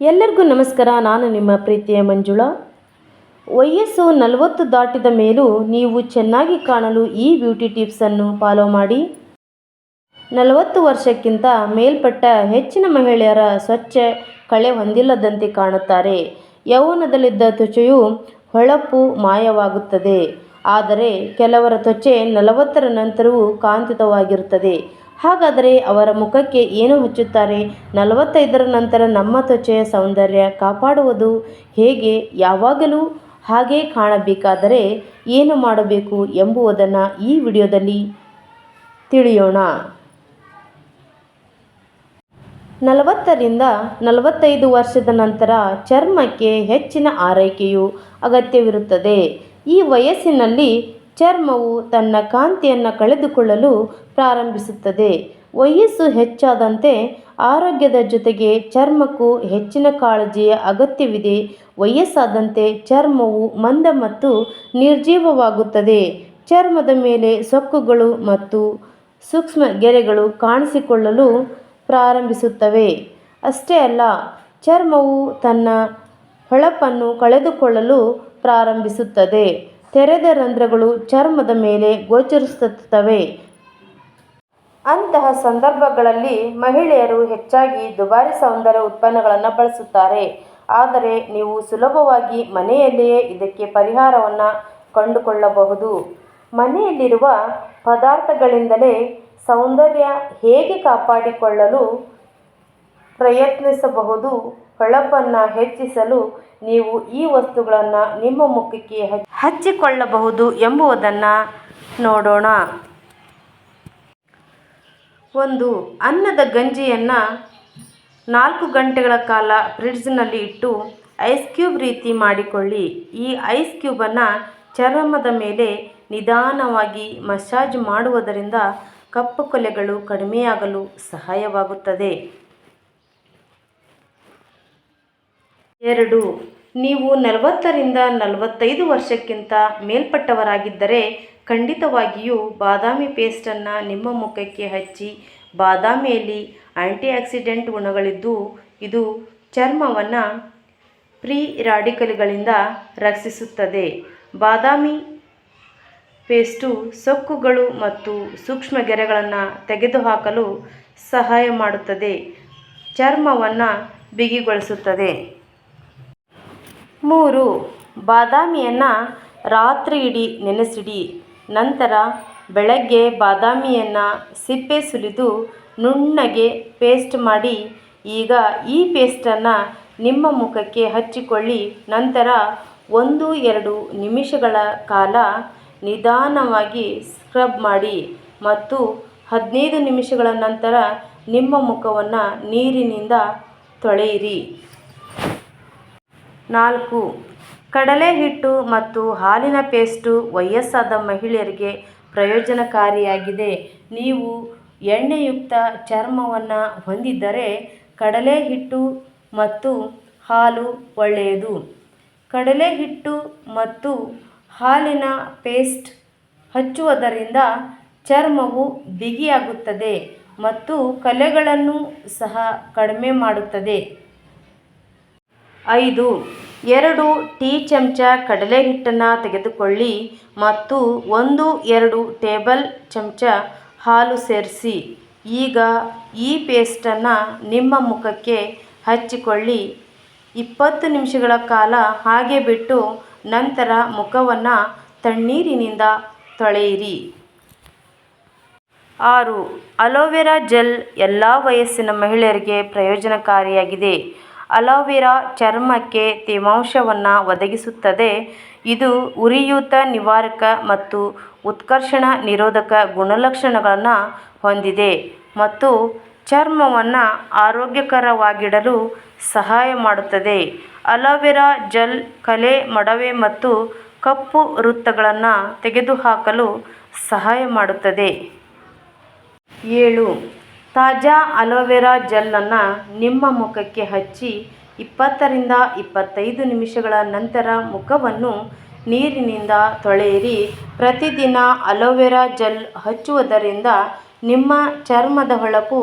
ಎಲ್ಲರಿಗೂ ನಮಸ್ಕಾರ. ನಾನು ನಿಮ್ಮ ಪ್ರೀತಿಯ ಮಂಜುಳಾ. ವಯಸ್ಸು ನಲವತ್ತು ದಾಟಿದ ಮೇಲೂ ನೀವು ಚೆನ್ನಾಗಿ ಕಾಣಲು ಈ ಬ್ಯೂಟಿ ಟಿಪ್ಸನ್ನು ಫಾಲೋ ಮಾಡಿ. ನಲವತ್ತು ವರ್ಷಕ್ಕಿಂತ ಮೇಲ್ಪಟ್ಟ ಹೆಚ್ಚಿನ ಮಹಿಳೆಯರ ಸ್ವಚ್ಛ ಕಳೆ ಹೊಂದಿಲ್ಲದಂತೆ ಕಾಣುತ್ತಾರೆ. ಯೌವನದಲ್ಲಿದ್ದ ತ್ವಚೆಯು ಹೊಳಪು ಮಾಯವಾಗುತ್ತದೆ. ಆದರೆ ಕೆಲವರ ತ್ವಚೆ ನಲವತ್ತರ ನಂತರವೂ ಕಾಂತಿಯುತವಾಗಿರುತ್ತದೆ ಹಾಗಾದರೆ ಅವರ ಮುಖಕ್ಕೆ ಏನು ಹಚ್ಚುತ್ತಾರೆ ನಲವತ್ತೈದರ ನಂತರ ನಮ್ಮ ತ್ವಚೆಯ ಸೌಂದರ್ಯ ಕಾಪಾಡುವುದು ಹೇಗೆ? ಯಾವಾಗಲೂ ಹಾಗೇ ಕಾಣಬೇಕಾದರೆ ಏನು ಮಾಡಬೇಕು ಎಂಬುವುದನ್ನು ಈ ವಿಡಿಯೋದಲ್ಲಿ ತಿಳಿಯೋಣ. ನಲವತ್ತರಿಂದ ನಲವತ್ತೈದು ವರ್ಷದ ನಂತರ ಚರ್ಮಕ್ಕೆ ಹೆಚ್ಚಿನ ಆರೈಕೆಯು ಅಗತ್ಯವಿರುತ್ತದೆ. ಈ ವಯಸ್ಸಿನಲ್ಲಿ ಚರ್ಮವು ತನ್ನ ಕಾಂತಿಯನ್ನು ಕಳೆದುಕೊಳ್ಳಲು ಪ್ರಾರಂಭಿಸುತ್ತದೆ. ವಯಸ್ಸು ಹೆಚ್ಚಾದಂತೆ ಆರೋಗ್ಯದ ಜೊತೆಗೆ ಚರ್ಮಕ್ಕೂ ಹೆಚ್ಚಿನ ಕಾಳಜಿಯ ಅಗತ್ಯವಿದೆ. ವಯಸ್ಸಾದಂತೆ ಚರ್ಮವು ಮಂದ ಮತ್ತು ನಿರ್ಜೀವವಾಗುತ್ತದೆ. ಚರ್ಮದ ಮೇಲೆ ಸೊಕ್ಕುಗಳು ಮತ್ತು ಸೂಕ್ಷ್ಮ ಗೆರೆಗಳು ಕಾಣಿಸಿಕೊಳ್ಳಲು ಪ್ರಾರಂಭಿಸುತ್ತವೆ. ಅಷ್ಟೇ ಅಲ್ಲ, ಚರ್ಮವು ತನ್ನ ಹೊಳಪನ್ನು ಕಳೆದುಕೊಳ್ಳಲು ಪ್ರಾರಂಭಿಸುತ್ತದೆ. ತೆರೆದ ರಂಧ್ರಗಳು ಚರ್ಮದ ಮೇಲೆ ಗೋಚರಿಸುತ್ತವೆ. ಅಂತಹ ಸಂದರ್ಭಗಳಲ್ಲಿ ಮಹಿಳೆಯರು ಹೆಚ್ಚಾಗಿ ದುಬಾರಿ ಸೌಂದರ್ಯ ಉತ್ಪನ್ನಗಳನ್ನು ಬಳಸುತ್ತಾರೆ. ಆದರೆ ನೀವು ಸುಲಭವಾಗಿ ಮನೆಯಲ್ಲಿಯೇ ಇದಕ್ಕೆ ಪರಿಹಾರವನ್ನು ಕಂಡುಕೊಳ್ಳಬಹುದು. ಮನೆಯಲ್ಲಿರುವ ಪದಾರ್ಥಗಳಿಂದಲೇ ಸೌಂದರ್ಯ ಹೇಗೆ ಕಾಪಾಡಿಕೊಳ್ಳಲು ಪ್ರಯತ್ನಿಸಬಹುದು. ಹೊಳಪನ್ನು ಹೆಚ್ಚಿಸಲು ನೀವು ಈ ವಸ್ತುಗಳನ್ನು ನಿಮ್ಮ ಮುಖಕ್ಕೆ ಹಚ್ಚಿಕೊಳ್ಳಬಹುದು ಎಂಬುದನ್ನು ನೋಡೋಣ. ಒಂದು, ಅನ್ನದ ಗಂಜಿಯನ್ನು ನಾಲ್ಕು ಗಂಟೆಗಳ ಕಾಲ ಫ್ರಿಡ್ಜ್ನಲ್ಲಿ ಇಟ್ಟು ಐಸ್ ಕ್ಯೂಬ್ ರೀತಿ ಮಾಡಿಕೊಳ್ಳಿ. ಈ ಐಸ್ ಕ್ಯೂಬನ್ನು ಚರ್ಮದ ಮೇಲೆ ನಿಧಾನವಾಗಿ ಮಸಾಜ್ ಮಾಡುವುದರಿಂದ ಕಪ್ಪು ಕೊಲೆಗಳು ಕಡಿಮೆಯಾಗಲು ಸಹಾಯವಾಗುತ್ತದೆ. ಎರಡು. ನೀವು ನಲವತ್ತರಿಂದ ನಲವತ್ತೈದು ವರ್ಷಕ್ಕಿಂತ ಮೇಲ್ಪಟ್ಟವರಾಗಿದ್ದರೆ ಖಂಡಿತವಾಗಿಯೂ ಬಾದಾಮಿ ಪೇಸ್ಟನ್ನು ನಿಮ್ಮ ಮುಖಕ್ಕೆ ಹಚ್ಚಿ, ಬಾದಾಮಿಯಲ್ಲಿ ಆ್ಯಂಟಿ ಆಕ್ಸಿಡೆಂಟ್ ಗುಣಗಳಿದ್ದು ಇದು ಚರ್ಮವನ್ನು ಫ್ರೀ ರಾಡಿಕಲ್ಗಳಿಂದ ರಕ್ಷಿಸುತ್ತದೆ. ಬಾದಾಮಿ ಪೇಸ್ಟು ಸೊಕ್ಕುಗಳು ಮತ್ತು ಸೂಕ್ಷ್ಮ ಗೆರೆಗಳನ್ನು ತೆಗೆದುಹಾಕಲು ಸಹಾಯ ಮಾಡುತ್ತದೆ. ಚರ್ಮವನ್ನು ಬಿಗಿಗೊಳಿಸುತ್ತದೆ. ಮೂರು, ಬಾದಾಮಿಯನ್ನು ರಾತ್ರಿ ಇಡೀ ನೆನೆಸಿಡಿ. ನಂತರ ಬೆಳಗ್ಗೆ ಬಾದಾಮಿಯನ್ನು ಸಿಪ್ಪೆ ಸುಲಿದು ನುಣ್ಣಗೆ ಪೇಸ್ಟ್ ಮಾಡಿ, ಈಗ ಈ ಪೇಸ್ಟನ್ನು ನಿಮ್ಮ ಮುಖಕ್ಕೆ ಹಚ್ಚಿಕೊಳ್ಳಿ. ನಂತರ ಒಂದು, ಎರಡು ನಿಮಿಷಗಳ ಕಾಲ ನಿಧಾನವಾಗಿ ಸ್ಕ್ರಬ್ ಮಾಡಿ ಮತ್ತು ಹದಿನೈದು ನಿಮಿಷಗಳ ನಂತರ ನಿಮ್ಮ ಮುಖವನ್ನು ನೀರಿನಿಂದ ತೊಳೆಯಿರಿ. ನಾಲ್ಕು. ಕಡಲೆ ಹಿಟ್ಟು ಮತ್ತು ಹಾಲಿನ ಪೇಸ್ಟು ವಯಸ್ಸಾದ ಮಹಿಳೆಯರಿಗೆ ಪ್ರಯೋಜನಕಾರಿಯಾಗಿದೆ. ನೀವು ಎಣ್ಣೆಯುಕ್ತ ಚರ್ಮವನ್ನು ಹೊಂದಿದ್ದರೆ ಕಡಲೆ ಹಿಟ್ಟು ಮತ್ತು ಹಾಲು ಒಳ್ಳೆಯದು. ಕಡಲೆ ಹಿಟ್ಟು ಮತ್ತು ಹಾಲಿನ ಪೇಸ್ಟ್ ಹಚ್ಚುವುದರಿಂದ ಚರ್ಮವು ಬಿಗಿಯಾಗುತ್ತದೆ ಮತ್ತು ಕಲೆಗಳನ್ನು ಸಹ ಕಡಿಮೆ ಮಾಡುತ್ತದೆ. ಐದು. ಎರಡು ಟೀ ಚಮಚ ಕಡಲೆ ಹಿಟ್ಟನ್ನು ತೆಗೆದುಕೊಳ್ಳಿ ಮತ್ತು ಒಂದು, ಎರಡು ಟೇಬಲ್ ಚಮಚ ಹಾಲು ಸೇರಿಸಿ. ಈಗ ಈ ಪೇಸ್ಟನ್ನು ನಿಮ್ಮ ಮುಖಕ್ಕೆ ಹಚ್ಚಿಕೊಳ್ಳಿ. ಇಪ್ಪತ್ತು ನಿಮಿಷಗಳ ಕಾಲ ಹಾಗೆ ಬಿಟ್ಟು ನಂತರ ಮುಖವನ್ನು ತಣ್ಣೀರಿನಿಂದ ತೊಳೆಯಿರಿ. ಆರು. ಅಲೋವೆರಾ ಜೆಲ್ ಎಲ್ಲ ವಯಸ್ಸಿನ ಮಹಿಳೆಯರಿಗೆ ಪ್ರಯೋಜನಕಾರಿಯಾಗಿದೆ. ಅಲೋವೆರಾ ಚರ್ಮಕ್ಕೆ ತೇವಾಂಶವನ್ನು ಒದಗಿಸುತ್ತದೆ. ಇದು ಉರಿಯೂತ ನಿವಾರಕ ಮತ್ತು ಉತ್ಕರ್ಷಣ ನಿರೋಧಕ ಗುಣಲಕ್ಷಣಗಳನ್ನು ಹೊಂದಿದೆ ಮತ್ತು ಚರ್ಮವನ್ನು ಆರೋಗ್ಯಕರವಾಗಿಡಲು ಸಹಾಯ ಮಾಡುತ್ತದೆ. ಅಲೋವೆರಾ ಜೆಲ್, ಕಲೆ, ಮಡವೆ ಮತ್ತು ಕಪ್ಪು ವೃತ್ತಗಳನ್ನು ತೆಗೆದುಹಾಕಲು ಸಹಾಯ ಮಾಡುತ್ತದೆ. ಏಳು ತಾಜಾ ಅಲೋವೆರಾ ಜೆಲ್ಲನ್ನು ನಿಮ್ಮ ಮುಖಕ್ಕೆ ಹಚ್ಚಿ ಇಪ್ಪತ್ತರಿಂದ ಇಪ್ಪತ್ತೈದು ನಿಮಿಷಗಳ ನಂತರ ಮುಖವನ್ನು ನೀರಿನಿಂದ ತೊಳೆಯಿರಿ. ಪ್ರತಿದಿನ ಅಲೋವೆರಾ ಜೆಲ್ ಹಚ್ಚುವುದರಿಂದ ನಿಮ್ಮ ಚರ್ಮದ ಹೊಳಪು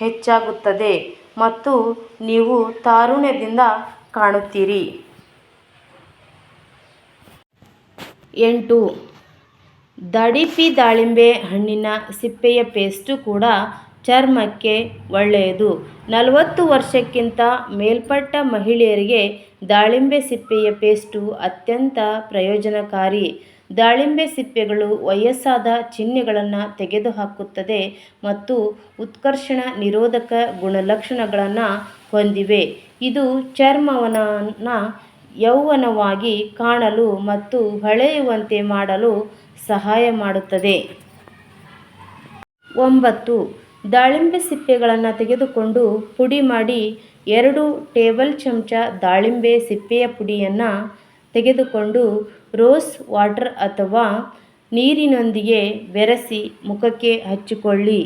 ಹೆಚ್ಚಾಗುತ್ತದೆ ಮತ್ತು ನೀವು ತಾರುಣ್ಯದಿಂದ ಕಾಣುತ್ತೀರಿ. ಎಂಟು. ದಡಿಪಿ ದಾಳಿಂಬೆ ಹಣ್ಣಿನ ಸಿಪ್ಪೆಯ ಪೇಸ್ಟು ಕೂಡ ಚರ್ಮಕ್ಕೆ ಒಳ್ಳೆಯದು. ನಲವತ್ತು ವರ್ಷಕ್ಕಿಂತ ಮೇಲ್ಪಟ್ಟ ಮಹಿಳೆಯರಿಗೆ ದಾಳಿಂಬೆ ಸಿಪ್ಪೆಯ ಪೇಸ್ಟು ಅತ್ಯಂತ ಪ್ರಯೋಜನಕಾರಿ. ದಾಳಿಂಬೆ ಸಿಪ್ಪೆಗಳು ವಯಸ್ಸಾದ ಚಿಹ್ನೆಗಳನ್ನು ತೆಗೆದುಹಾಕುತ್ತದೆ ಮತ್ತು ಉತ್ಕರ್ಷಣ ನಿರೋಧಕ ಗುಣಲಕ್ಷಣಗಳನ್ನು ಹೊಂದಿವೆ. ಇದು ಚರ್ಮವನ್ನು ಯೌವನವಾಗಿ ಕಾಣಲು ಮತ್ತು ಹೊಳೆಯುವಂತೆ ಮಾಡಲು ಸಹಾಯ ಮಾಡುತ್ತದೆ. ಒಂಬತ್ತು ದಾಳಿಂಬೆ ಸಿಪ್ಪೆಗಳನ್ನು ತೆಗೆದುಕೊಂಡು ಪುಡಿ ಮಾಡಿ ಎರಡು ಟೇಬಲ್ ಚಮಚ ದಾಳಿಂಬೆ ಸಿಪ್ಪೆಯ ಪುಡಿಯನ್ನು ತೆಗೆದುಕೊಂಡು ರೋಸ್ ವಾಟರ್ ಅಥವಾ ನೀರಿನೊಂದಿಗೆ ಬೆರೆಸಿ ಮುಖಕ್ಕೆ ಹಚ್ಚಿಕೊಳ್ಳಿ.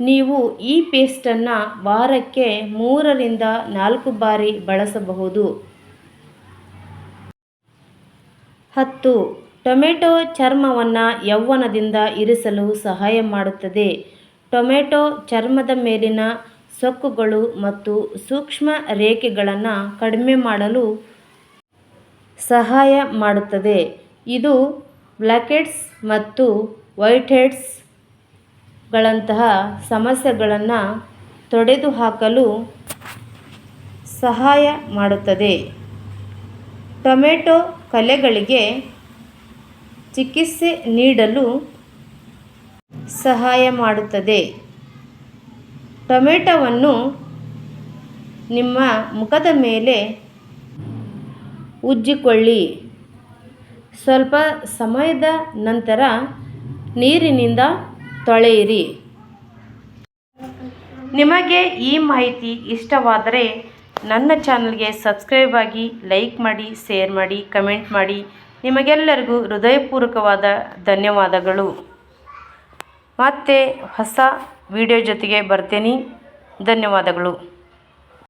ನೀವು ಈ ಪೇಸ್ಟನ್ನು ವಾರಕ್ಕೆ ಮೂರರಿಂದ ನಾಲ್ಕು ಬಾರಿ ಬಳಸಬಹುದು. ಹತ್ತು, ಟೊಮೆಟೊ ಚರ್ಮವನ್ನು ಯೌವನದಿಂದ ಇರಿಸಲು ಸಹಾಯ ಮಾಡುತ್ತದೆ. ಟೊಮೆಟೊ ಚರ್ಮದ ಮೇಲಿನ ಸೊಕ್ಕುಗಳು ಮತ್ತು ಸೂಕ್ಷ್ಮ ರೇಖೆಗಳನ್ನು ಕಡಿಮೆ ಮಾಡಲು ಸಹಾಯ ಮಾಡುತ್ತದೆ. ಇದು ಬ್ಲ್ಯಾಕ್ಹೆಡ್ಸ್ ಮತ್ತು ವೈಟ್ಹೆಡ್ಸ್ಗಳಂತಹ ಸಮಸ್ಯೆಗಳನ್ನು ತೊಡೆದುಹಾಕಲು ಸಹಾಯ ಮಾಡುತ್ತದೆ. ಟೊಮೆಟೊ ಕಲೆಗಳಿಗೆ ಚಿಕಿತ್ಸೆ ನೀಡಲು ಸಹಾಯ ಮಾಡುತ್ತದೆ. ಟೊಮೆಟೊವನ್ನು ನಿಮ್ಮ ಮುಖದ ಮೇಲೆ ಉಜ್ಜಿಕೊಳ್ಳಿ. ಸ್ವಲ್ಪ ಸಮಯದ ನಂತರ ನೀರಿನಿಂದ ತೊಳೆಯಿರಿ. ನಿಮಗೆ ಈ ಮಾಹಿತಿ ಇಷ್ಟವಾದರೆ ನನ್ನ ಚಾನಲ್ಗೆ ಸಬ್ಸ್ಕ್ರೈಬ್ ಆಗಿ ಲೈಕ್ ಮಾಡಿ, ಶೇರ್ ಮಾಡಿ, ಕಮೆಂಟ್ ಮಾಡಿ. ನಿಮಗೆಲ್ಲರಿಗೂ ಹೃದಯಪೂರ್ವಕವಾದ ಧನ್ಯವಾದಗಳು. ಮತ್ತೆ ಹೊಸ ವಿಡಿಯೋ ಜೊತೆಗೆ ಬರ್ತೀನಿ. ಧನ್ಯವಾದಗಳು.